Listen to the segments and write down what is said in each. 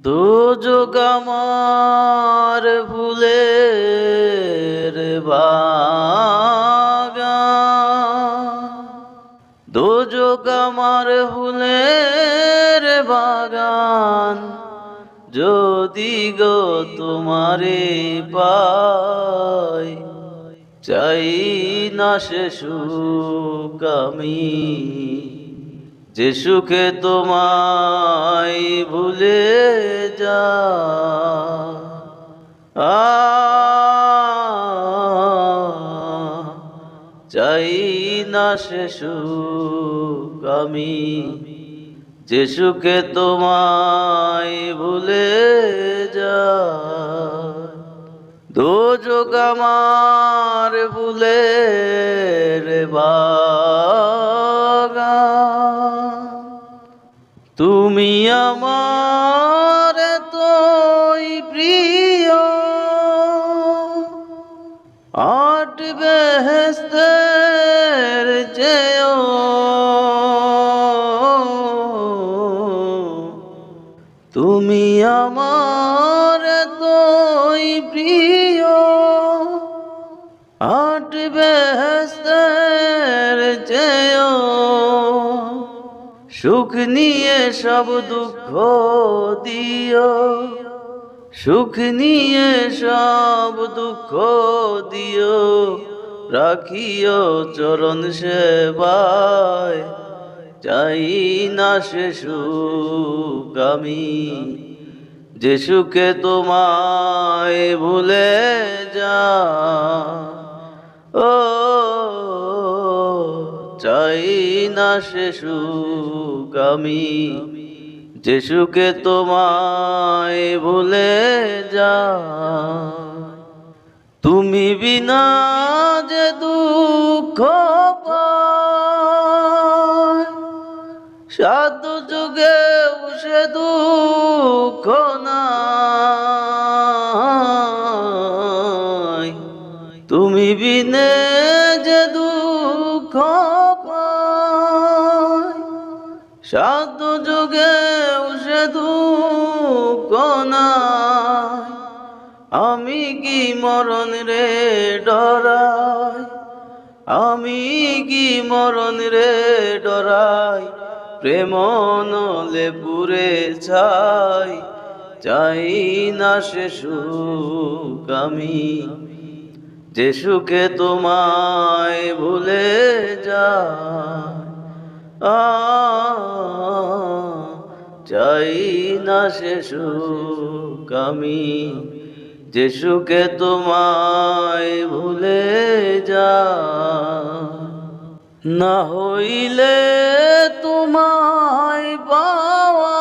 দুযোগ দুযোগ আমার ফুলের বাগান। যদি গো তোমারে পাই চাই না সে সুখ যে সুখে তোমায় ভুলে যা। চাই না সে সুখ আমি। যে সুখে তোমায় ভুলে যা। দোজক আমার ভুলে রে বাগান আমার তোই প্রিয়। আট বেহস্তের যেও তুমি আমার সুখ নিয়ে সব দুঃখ দিও। সুখ নিয়ে সব দুঃখ দিও। রাখিও চরণ সেবায়। চাই না সে সুখ যে সুখে তোমায় ভুলে যা। ও চাই না সে সুখ যে সুখে তোমায় ভুলে যা। তুমি বিনা যে দুঃখ সাধ যুগে সে দুঃখ নাই। তুমি বিনে সাধ যুগে দুঃখ নাই আমি কি মরণ রে ডরাই? আমি কি মরণ রে ডরাই? প্রেম নলে পুরে চাই চাই না সে সুখ আমি। যে সুখে তোমায় ভুলে যা আ চাই না সে সুখ আমি, যে তোমায় ভুলে যা। না হইলে তোমায় পাওয়া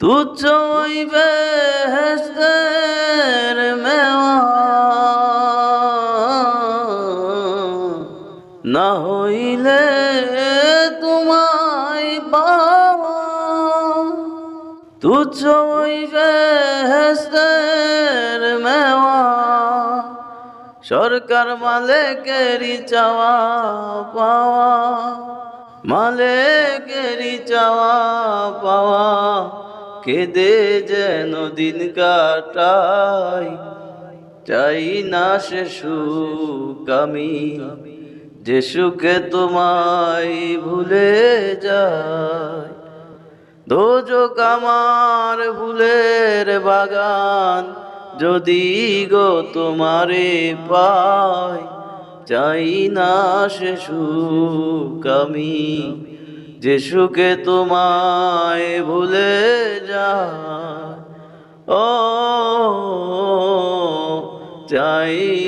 তুচ্ছ হইবে হেস্তের মেওয়া। হইলে তোমায় পাওয়া তুচ্ছ হইবে হেস্তের মেওয়া। সরকার মালেকেরই চাওয়া পাওয়া। মালেকেরই চাওয়া পাওয়া। কেদে যেন দিন কাটাই। চাই না সে সুখ আমি। যে সুখে তোমায় ভুলে যায় দোজক আমার ফুলের বাগান, যদি গো তোমারে পাই, চাই না সে সুখ আমি। যে সুখে তোমায় ভুলে যায়, ও, চাই